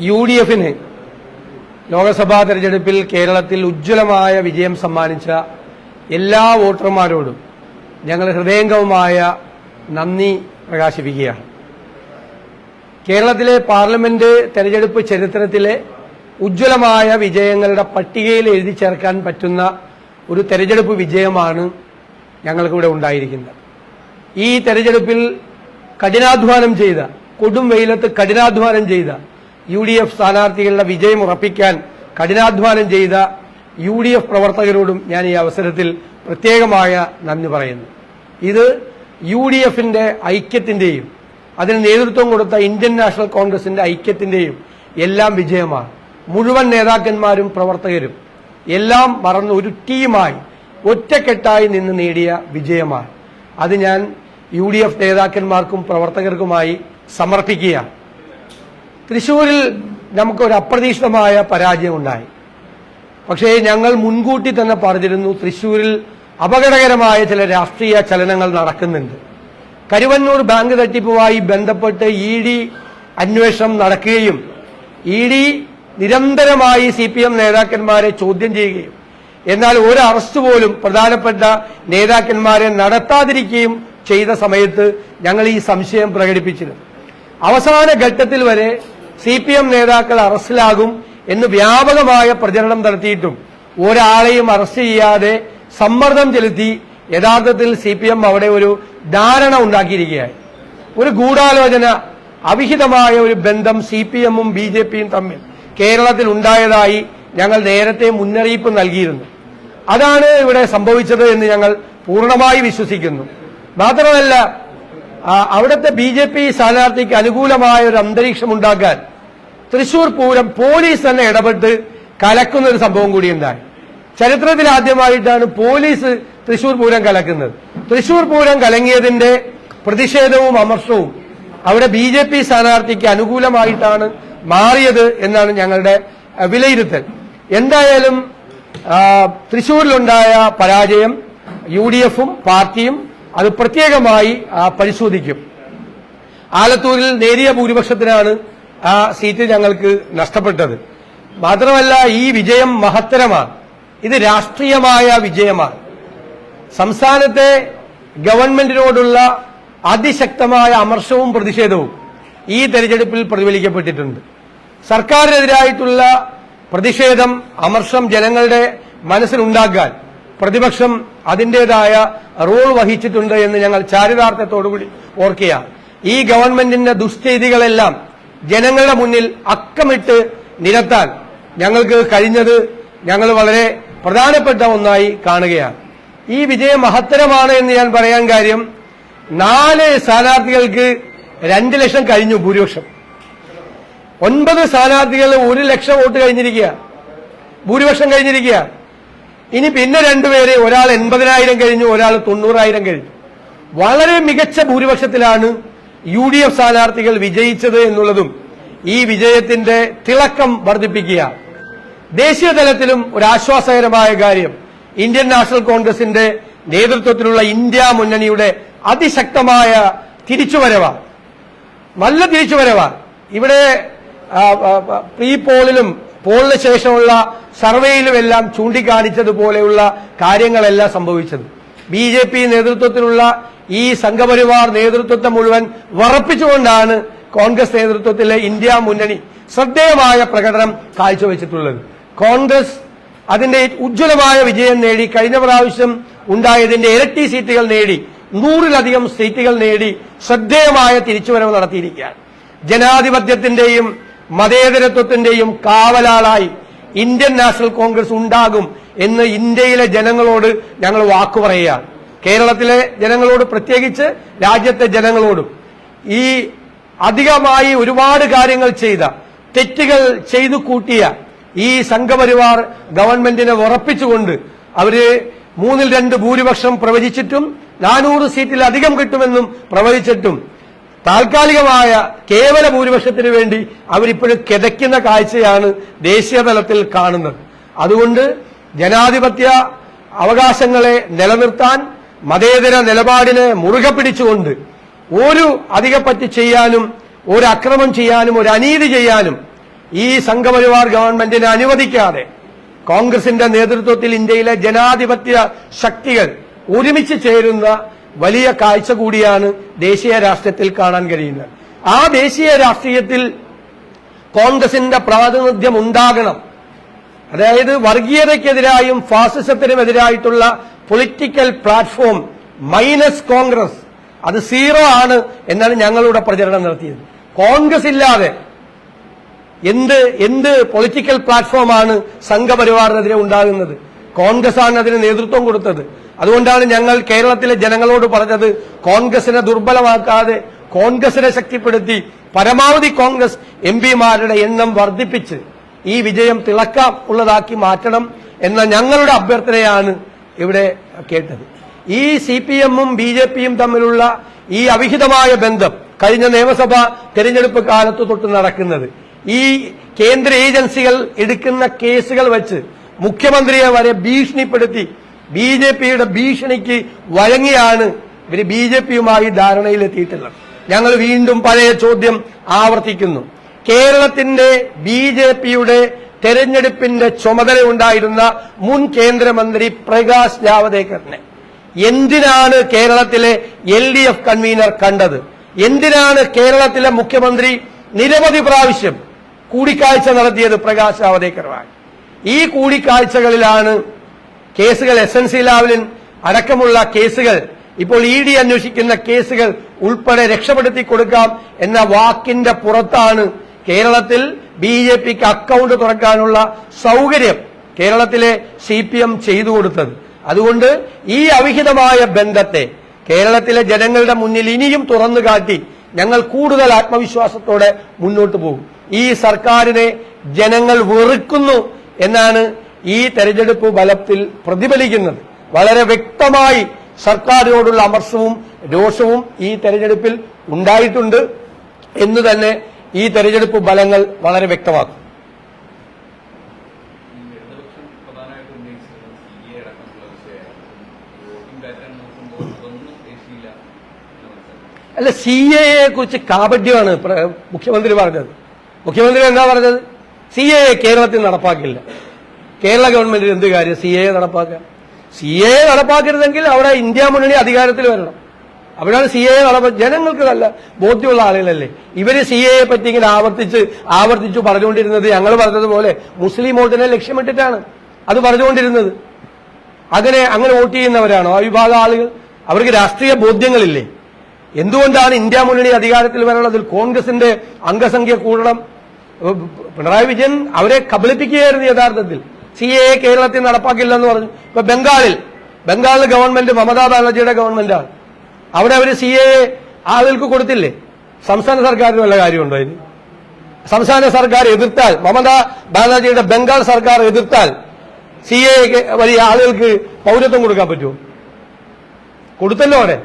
U D എഫിന് ലോക്സഭാ തെരഞ്ഞെടുപ്പിൽ കേരളത്തിൽ ഉജ്ജ്വലമായ വിജയം സമ്മാനിച്ച എല്ലാ വോട്ടർമാരോടും ഞങ്ങൾ ഹൃദയംഗവുമായ നന്ദി പ്രകാശിപ്പിക്കുകയാണ്. കേരളത്തിലെ പാർലമെന്റ് തെരഞ്ഞെടുപ്പ് ചരിത്രത്തിലെ ഉജ്ജ്വലമായ വിജയങ്ങളുടെ പട്ടികയിൽ എഴുതി ചേർക്കാൻ പറ്റുന്ന ഒരു തെരഞ്ഞെടുപ്പ് വിജയമാണ് ഞങ്ങൾക്കിവിടെ ഉണ്ടായിരിക്കുന്നത്. ഈ തെരഞ്ഞെടുപ്പിൽ കഠിനാധ്വാനം ചെയ്ത കൊടും വെയിലത്ത് കഠിനാധ്വാനം ചെയ്ത യു ഡി എഫ് സ്ഥാനാർത്ഥികളുടെ വിജയം ഉറപ്പിക്കാൻ കഠിനാധ്വാനം ചെയ്ത യു ഡി എഫ് പ്രവർത്തകരോടും ഞാൻ ഈ അവസരത്തിൽ പ്രത്യേകമായ നന്ദി പറയുന്നു. ഇത് യു ഡി എഫിന്റെ ഐക്യത്തിന്റെയും അതിന് നേതൃത്വം കൊടുത്ത ഇന്ത്യൻ നാഷണൽ കോൺഗ്രസിന്റെ ഐക്യത്തിന്റെയും എല്ലാം വിജയമാണ്. മുഴുവൻ നേതാക്കന്മാരും പ്രവർത്തകരും എല്ലാം മറന്ന് ഒരു ടീമായി ഒറ്റക്കെട്ടായി നിന്ന് നേടിയ വിജയമാണ്. അത് ഞാൻ യു ഡി എഫ് നേതാക്കന്മാർക്കും പ്രവർത്തകർക്കുമായി സമർപ്പിക്കുകയാണ്. തൃശൂരിൽ നമുക്കൊരു അപ്രതീക്ഷിതമായ പരാജയം ഉണ്ടായി പക്ഷേ ഞങ്ങൾ മുൻകൂട്ടി തന്നെ പറഞ്ഞിരുന്നു തൃശൂരിൽ അപകടകരമായ ചില രാഷ്ട്രീയ ചലനങ്ങൾ നടക്കുന്നുണ്ട്. കരുവന്നൂർ ബാങ്ക് തട്ടിപ്പുമായി ബന്ധപ്പെട്ട് ഇ ഡി അന്വേഷണം നടക്കുകയും ഇ ഡി നിരന്തരമായി സി പി എം നേതാക്കന്മാരെ ചോദ്യം ചെയ്യുകയും എന്നാൽ ഒരു അറസ്റ്റ് പോലും പ്രധാനപ്പെട്ട നേതാക്കന്മാരെ നടത്താതിരിക്കുകയും ചെയ്ത സമയത്ത് ഞങ്ങൾ ഈ സംശയം പ്രകടിപ്പിച്ചിരുന്നു. അവസാന ഘട്ടത്തിൽ വരെ സി പി എം നേതാക്കൾ അറസ്റ്റിലാകും എന്ന് വ്യാപകമായ പ്രചരണം നടത്തിയിട്ടും ഒരാളെയും അറസ്റ്റ് ചെയ്യാതെ സമ്മർദ്ദം ചെലുത്തി യഥാർത്ഥത്തിൽ സി പി എം അവിടെ ഒരു ധാരണ ഉണ്ടാക്കിയിരിക്കുകയാണ്. ഒരു ഗൂഢാലോചന അവിഹിതമായ ഒരു ബന്ധം സി പി എമ്മും ബി ജെ പിയും തമ്മിൽ കേരളത്തിൽ ഉണ്ടായതായി ഞങ്ങൾ നേരത്തെ മുന്നറിയിപ്പ് നൽകിയിരുന്നു. അതാണ് ഇവിടെ സംഭവിച്ചത് എന്ന് ഞങ്ങൾ പൂർണമായി വിശ്വസിക്കുന്നു. മാത്രമല്ല അവിടുത്തെ ബി ജെ പി സ്ഥാനാർത്ഥിക്ക് അനുകൂലമായ ഒരു അന്തരീക്ഷം ഉണ്ടാക്കാൻ തൃശൂർ പൂരം പോലീസ് തന്നെ ഇടപെട്ട് കലക്കുന്ന ഒരു സംഭവം കൂടി ഉണ്ടായി. ചരിത്രത്തിൽ ആദ്യമായിട്ടാണ് പോലീസ് തൃശൂർ പൂരം കലക്കുന്നത്. തൃശൂർ പൂരം കലങ്ങിയതിന്റെ പ്രതിഷേധവും അമർഷവും അവിടെ ബി ജെ പി സ്ഥാനാർത്ഥിക്ക് അനുകൂലമായിട്ടാണ് മാറിയത് എന്നാണ് ഞങ്ങളുടെ വിലയിരുത്തൽ. എന്തായാലും തൃശൂരിലുണ്ടായ പരാജയം യു ഡി എഫും പാർട്ടിയും അത് പ്രത്യേകമായി പരിശോധിക്കും. ആലത്തൂരിൽ നേരിയ ഭൂരിപക്ഷത്തിനാണ് ആ സീറ്റ് ഞങ്ങൾക്ക് നഷ്ടപ്പെട്ടത്. മാത്രമല്ല ഈ വിജയം മഹത്തരമാണ്. ഇത് രാഷ്ട്രീയമായ വിജയമാണ്. സംസ്ഥാനത്തെ ഗവൺമെന്റിനോടുള്ള അതിശക്തമായ അമർഷവും പ്രതിഷേധവും ഈ തെരഞ്ഞെടുപ്പിൽ പ്രതിഫലിക്കപ്പെട്ടിട്ടുണ്ട്. സർക്കാരിനെതിരായിട്ടുള്ള പ്രതിഷേധം അമർഷം ജനങ്ങളുടെ മനസ്സിലുണ്ടാക്കാൻ പ്രതിപക്ഷം അതിന്റേതായ റോൾ വഹിച്ചിട്ടുണ്ട് എന്ന് ഞങ്ങൾ ചാരിതാർത്ഥ്യത്തോടുകൂടി ഓർക്കുകയാണ്. ഈ ഗവൺമെന്റിന്റെ ദുസ്ഥിതികളെല്ലാം ജനങ്ങളുടെ മുന്നിൽ അക്കമിട്ട് നിരത്താൻ ഞങ്ങൾക്ക് കഴിഞ്ഞത് ഞങ്ങൾ വളരെ പ്രധാനപ്പെട്ട ഒന്നായി കാണുകയാണ്. ഈ വിജയം മഹത്തരമാണ് എന്ന് ഞാൻ പറയാൻ കാര്യം നാല് സ്ഥാനാർത്ഥികൾക്ക് രണ്ട് ലക്ഷം കഴിഞ്ഞു ഭൂരിപക്ഷം. ഒൻപത് സ്ഥാനാർത്ഥികൾ ഒരു ലക്ഷം വോട്ട് കഴിഞ്ഞിരിക്കുക ഭൂരിപക്ഷം കഴിഞ്ഞിരിക്കുക ഇനി പിന്നെ രണ്ടുപേര് ഒരാൾ എൺപതിനായിരം കഴിഞ്ഞു ഒരാൾ തൊണ്ണൂറായിരം കഴിഞ്ഞു. വളരെ മികച്ച ഭൂരിപക്ഷത്തിലാണ് യു ഡി എഫ് സ്ഥാനാർത്ഥികൾ വിജയിച്ചത് എന്നുള്ളതും ഈ വിജയത്തിന്റെ തിളക്കം വർദ്ധിപ്പിക്കുക ദേശീയ തലത്തിലും ഒരു ആശ്വാസകരമായ കാര്യം ഇന്ത്യൻ നാഷണൽ കോൺഗ്രസിന്റെ നേതൃത്വത്തിലുള്ള ഇന്ത്യ മുന്നണിയുടെ അതിശക്തമായ തിരിച്ചുവരവ നല്ല തിരിച്ചുവരവ ഇവിടെ പ്രീ പോളിലും പോളിന് ശേഷമുള്ള സർവേയിലും എല്ലാം ചൂണ്ടിക്കാണിച്ചതുപോലെയുള്ള കാര്യങ്ങളെല്ലാം സംഭവിച്ചത്. ബി ജെ പി നേതൃത്വത്തിലുള്ള ഈ സംഘപരിവാർ നേതൃത്വത്തെ മുഴുവൻ വറപ്പിച്ചുകൊണ്ടാണ് കോൺഗ്രസ് നേതൃത്വത്തിലെ ഇന്ത്യ മുന്നണി ശ്രദ്ധേയമായ പ്രകടനം കാഴ്ചവെച്ചിട്ടുള്ളത്. കോൺഗ്രസ് അതിന്റെ ഉജ്ജ്വലമായ വിജയം നേടി കഴിഞ്ഞ പ്രാവശ്യം ഉണ്ടായതിന്റെ ഇരട്ടി സീറ്റുകൾ നേടി നൂറിലധികം സീറ്റുകൾ നേടി ശ്രദ്ധേയമായ തിരിച്ചുവരവ് നടത്തിയിരിക്കുകയാണ്. ജനാധിപത്യത്തിന്റെയും മതേതരത്വത്തിന്റെയും കാവലാളായി ഇന്ത്യൻ നാഷണൽ കോൺഗ്രസ് ഉണ്ടാകും എന്ന് ഇന്ത്യയിലെ ജനങ്ങളോട് ഞങ്ങൾ വാക്കു പറയുകയാണ് കേരളത്തിലെ ജനങ്ങളോട് പ്രത്യേകിച്ച് രാജ്യത്തെ ജനങ്ങളോടും. ഈ അധികമായി ഒരുപാട് കാര്യങ്ങൾ ചെയ്ത തെറ്റുകൾ ചെയ്തു കൂട്ടിയ ഈ സംഘപരിവാർ ഗവൺമെന്റിനെ ഉറപ്പിച്ചുകൊണ്ട് അവർ മൂന്നിൽ രണ്ട് ഭൂരിപക്ഷം പ്രവചിച്ചിട്ടും നാനൂറ് സീറ്റിലധികം കിട്ടുമെന്നും പ്രവചിച്ചിട്ടും താൽക്കാലികമായ കേവല ഭൂരിപക്ഷത്തിന് വേണ്ടി അവരിപ്പോഴും കിതയ്ക്കുന്ന കാഴ്ചയാണ് ദേശീയ തലത്തിൽ കാണുന്നത്. അതുകൊണ്ട് ജനാധിപത്യ അവകാശങ്ങളെ നിലനിർത്താൻ മതേതര നിലപാടിനെ മുറുകെ പിടിച്ചുകൊണ്ട് ഒരു അധികപ്പറ്റി ചെയ്യാനും ഒരു അക്രമം ചെയ്യാനും ഒരു അനീതി ചെയ്യാനും ഈ സംഘപരിവാർ ഗവൺമെന്റിനെ അനുവദിക്കാതെ കോൺഗ്രസിന്റെ നേതൃത്വത്തിൽ ഇന്ത്യയിലെ ജനാധിപത്യ ശക്തികൾ ഒരുമിച്ച് ചേരുന്ന വലിയ കാഴ്ച കൂടിയാണ് ദേശീയ രാഷ്ട്രീയത്തിൽ കാണാൻ കഴിയുന്നത്. ആ ദേശീയ രാഷ്ട്രീയത്തിൽ കോൺഗ്രസിന്റെ പ്രാതിനിധ്യം ഉണ്ടാകണം. അതായത് വർഗീയതയ്ക്കെതിരായും ഫാസിസത്തിനുമെതിരായിട്ടുള്ള പൊളിറ്റിക്കൽ പ്ലാറ്റ്ഫോം മൈനസ് കോൺഗ്രസ്. അത് സീറോ ആണ് എന്നാണ് ഞങ്ങളുടെ പ്രചരണം നടത്തിയത്. കോൺഗ്രസ് ഇല്ലാതെ എന്ത് എന്ത് പൊളിറ്റിക്കൽ പ്ലാറ്റ്ഫോമാണ് സംഘപരിവാറിനെതിരെ ഉണ്ടാകുന്നത്? കോൺഗ്രസ് ആണ് അതിന് നേതൃത്വം കൊടുത്തത്. അതുകൊണ്ടാണ് ഞങ്ങൾ കേരളത്തിലെ ജനങ്ങളോട് പറഞ്ഞത് കോൺഗ്രസിനെ ദുർബലമാക്കാതെ കോൺഗ്രസിനെ ശക്തിപ്പെടുത്തി പരമാവധി കോൺഗ്രസ് എം പിമാരുടെ എണ്ണം വർദ്ധിപ്പിച്ച് ഈ വിജയം തിളക്കാം ഉള്ളതാക്കി മാറ്റണം എന്ന ഞങ്ങളുടെ അഭ്യർത്ഥനയാണ് ഇവിടെ കേട്ടത്. ഈ സി പി എമ്മും ബി ജെ പിയും തമ്മിലുള്ള ഈ അവിഹിതമായ ബന്ധം കഴിഞ്ഞ നിയമസഭാ തെരഞ്ഞെടുപ്പ് കാലത്ത് തൊട്ട് നടക്കുന്നത്. ഈ കേന്ദ്ര ഏജൻസികൾ എടുക്കുന്ന കേസുകൾ വെച്ച് മുഖ്യമന്ത്രിയെ വരെ ഭീഷണിപ്പെടുത്തി ബി ജെ പിയുടെ ഭീഷണിക്ക് വഴങ്ങിയാണ് ഇവർ ബി ജെ പിയുമായി ധാരണയിലെത്തിയിട്ടുള്ളത്. ഞങ്ങൾ വീണ്ടും പഴയ ചോദ്യം ആവർത്തിക്കുന്നു. കേരളത്തിന്റെ ബി ജെ പിയുടെ തെരഞ്ഞെടുപ്പിന്റെ ചുമതല ഉണ്ടായിരുന്ന മുൻ കേന്ദ്രമന്ത്രി പ്രകാശ് ജാവദേക്കറിനെ. എന്തിനാണ് കേരളത്തിലെ എൽ ഡി എഫ് കൺവീനർ കണ്ടത്? എന്തിനാണ് കേരളത്തിലെ മുഖ്യമന്ത്രി നിരവധി പ്രാവശ്യം കൂടിക്കാഴ്ച നടത്തിയത് പ്രകാശ് ജാവദേക്കറുമായി? ഈ കൂടിക്കാഴ്ചകളിലാണ് കേസുകൾ എസ് എൻ സി ലാവലിൻ അടക്കമുള്ള കേസുകൾ. ഇപ്പോൾ ഇ ഡി അന്വേഷിക്കുന്ന കേസുകൾ ഉൾപ്പെടെ രക്ഷപ്പെടുത്തി കൊടുക്കാം എന്ന വാക്കിന്റെ പുറത്താണ് കേരളത്തിൽ ബി ജെ പിക്ക് അക്കൗണ്ട് തുറക്കാനുള്ള സൗകര്യം കേരളത്തിലെ സി പി എം ചെയ്തു കൊടുത്തത്. അതുകൊണ്ട് ഈ അവിഹിതമായ ബന്ധത്തെ കേരളത്തിലെ ജനങ്ങളുടെ മുന്നിൽ ഇനിയും തുറന്നു കാട്ടി ഞങ്ങൾ കൂടുതൽ ആത്മവിശ്വാസത്തോടെ മുന്നോട്ട് പോകും. ഈ സർക്കാരിനെ ജനങ്ങൾ വെറുക്കുന്നു എന്നാണ് ഈ തെരഞ്ഞെടുപ്പ് ഫലത്തിൽ പ്രതിഫലിക്കുന്നത് വളരെ വ്യക്തമായി സർക്കാരിനോടുള്ള അമർഷവും രോഷവും ഈ തെരഞ്ഞെടുപ്പിൽ ഉണ്ടായിട്ടുണ്ട് എന്ന് തന്നെ ഈ തെരഞ്ഞെടുപ്പ് ഫലങ്ങൾ വളരെ വ്യക്തമാക്കും. അല്ല സി എയെ കുറിച്ച് കാപഡ്യമാണ് മുഖ്യമന്ത്രി പറഞ്ഞത്. മുഖ്യമന്ത്രി എന്താ പറഞ്ഞത്? സി എ കേരളത്തിൽ നടപ്പാക്കില്ല. കേരള ഗവൺമെന്റിന് എന്ത് കാര്യം? സി എ നടപ്പാക്കുക സി എ നടപ്പാക്കരുതെങ്കിൽ അവിടെ ഇന്ത്യ മുന്നണി അധികാരത്തിൽ വരണം. അവിടെയാണ് സി എ നടപ്പ ജനങ്ങൾക്ക് നല്ല ബോധ്യമുള്ള ആളുകളല്ലേ? ഇവർ സി എയെ പറ്റി ഇങ്ങനെ ആവർത്തിച്ച് ആവർത്തിച്ചു പറഞ്ഞുകൊണ്ടിരുന്നത് ഞങ്ങൾ പറഞ്ഞതുപോലെ മുസ്ലിം വോട്ടിനെ ലക്ഷ്യമിട്ടിട്ടാണ് അത് പറഞ്ഞുകൊണ്ടിരുന്നത്. അങ്ങനെ അങ്ങനെ വോട്ട് ചെയ്യുന്നവരാണോ? ആ വിഭാഗം ആളുകൾ. അവർക്ക് രാഷ്ട്രീയ ബോധ്യങ്ങളില്ലേ? എന്തുകൊണ്ടാണ് ഇന്ത്യ മുന്നണി അധികാരത്തിൽ വരാനുള്ളതിൽ കോൺഗ്രസിന്റെ അംഗസംഖ്യ കൂടണം. പിണറായി വിജയൻ അവരെ കബളിപ്പിക്കുകയായിരുന്നു യഥാർത്ഥത്തിൽ. സി എ കേരളത്തിൽ നടപ്പാക്കില്ലെന്ന് പറഞ്ഞു. ഇപ്പൊ ബംഗാളിൽ ബംഗാൾ ഗവൺമെന്റ് മമതാ ബാനർജിയുടെ ഗവൺമെന്റാണ്. അവിടെ അവർ സി എ ആളുകൾക്ക് കൊടുത്തില്ലേ? സംസ്ഥാന സർക്കാരിന് വല്ല കാര്യമുണ്ടോ അതിന്? സംസ്ഥാന സർക്കാർ എതിർത്താൽ മമതാ ബാനർജിയുടെ ബംഗാൾ സർക്കാർ എതിർത്താൽ സി എ വലിയ ആളുകൾക്ക് പൗരത്വം കൊടുക്കാൻ പറ്റുമോ? കൊടുത്തല്ലോ അവിടെ.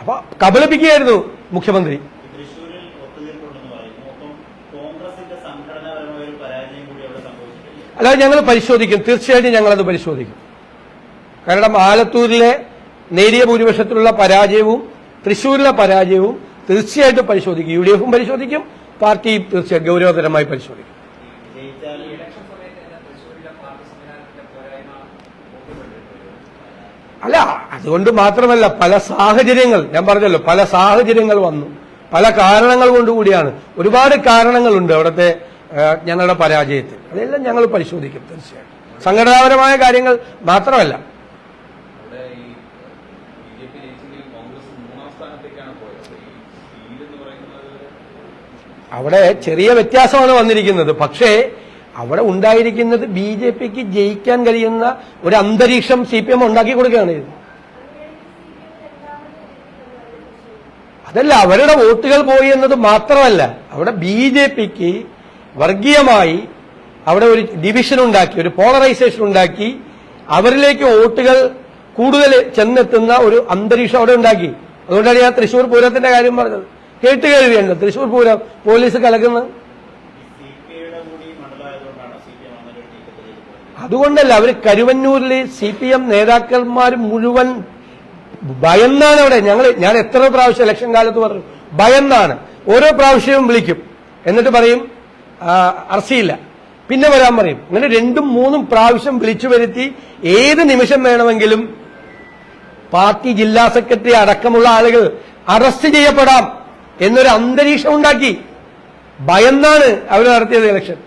അപ്പൊ കബളിപ്പിക്കുകയായിരുന്നു മുഖ്യമന്ത്രി തൃശ്ശൂരിൽ ഒത്തുതീർപ്പുണ്ടെന്ന് പറയുന്നു ഒപ്പം കോൺഗ്രസിന്റെ സംഘടനാപരമായ ഒരു പരാജയം കൂടി അവിടെ സംഭവിച്ചിട്ടില്ല അല്ലാതെ ഞങ്ങൾ പരിശോധിക്കും. തീർച്ചയായിട്ടും ഞങ്ങളത് പരിശോധിക്കും. കാരണം ആലത്തൂരിലെ നേരിയ ഭൂരിപക്ഷത്തിലുള്ള പരാജയവും തൃശൂരിലെ പരാജയവും തീർച്ചയായിട്ടും പരിശോധിക്കും. യു ഡി എഫും പരിശോധിക്കും. പാർട്ടിയും തീർച്ചയായും ഗൗരവതരമായി പരിശോധിക്കും. അല്ല അതുകൊണ്ട് മാത്രമല്ല പല സാഹചര്യങ്ങൾ ഞാൻ പറഞ്ഞല്ലോ പല സാഹചര്യങ്ങൾ വന്നു. പല കാരണങ്ങൾ കൊണ്ടുകൂടിയാണ് ഒരുപാട് കാരണങ്ങളുണ്ട് അവിടുത്തെ ഞങ്ങളുടെ പരാജയത്തിൽ. അതെല്ലാം ഞങ്ങൾ പരിശോധിക്കും തീർച്ചയായിട്ടും. സംഘടനാപരമായ കാര്യങ്ങൾ മാത്രമല്ല. അവിടെ ചെറിയ വ്യത്യാസമാണ് വന്നിരിക്കുന്നത്. പക്ഷേ അവിടെ ഉണ്ടായിരിക്കുന്നത് ബി ജെ പിക്ക് ജയിക്കാൻ കഴിയുന്ന ഒരു അന്തരീക്ഷം സി പി എം ഉണ്ടാക്കി കൊടുക്കുകയാണ്. ഇത് അതല്ല അവരുടെ വോട്ടുകൾ പോയി എന്നത് മാത്രമല്ല. അവിടെ ബി ജെ പിക്ക് വർഗീയമായി അവിടെ ഒരു ഡിവിഷൻ ഉണ്ടാക്കി ഒരു പോളറൈസേഷൻ ഉണ്ടാക്കി. അവരിലേക്ക് വോട്ടുകൾ കൂടുതൽ ചെന്നെത്തുന്ന ഒരു അന്തരീക്ഷം അവിടെ ഉണ്ടാക്കി. അതുകൊണ്ടാണ് ഞാൻ തൃശൂർ പൂരത്തിന്റെ കാര്യം പറഞ്ഞത്. കേട്ട് കേൾവിയുണ്ട് തൃശൂർ പൂരം പോലീസ് കലക്കുന്നത്. അതുകൊണ്ടല്ല അവർ കരുവന്നൂരിൽ സി പി എം നേതാക്കന്മാർ മുഴുവൻ ഭയന്നാണ് അവിടെ. ഞങ്ങൾ ഞാൻ എത്ര പ്രാവശ്യം ഇലക്ഷൻ കാലത്ത് പറഞ്ഞു ഭയന്നാണ്. ഓരോ പ്രാവശ്യവും വിളിക്കും. എന്നിട്ട് പറയും അറസ്റ്റ് ചെയ്യില്ല പിന്നെ വരാൻ പറയും. അങ്ങനെ രണ്ടും മൂന്നും പ്രാവശ്യം വിളിച്ചു വരുത്തി ഏത് നിമിഷം വേണമെങ്കിലും പാർട്ടി ജില്ലാ സെക്രട്ടറി അടക്കമുള്ള ആളുകൾ അറസ്റ്റ് ചെയ്യപ്പെടാം എന്നൊരു അന്തരീക്ഷം ഉണ്ടാക്കി. ഭയന്നാണ് അവർ നടത്തിയത് ഇലക്ഷൻ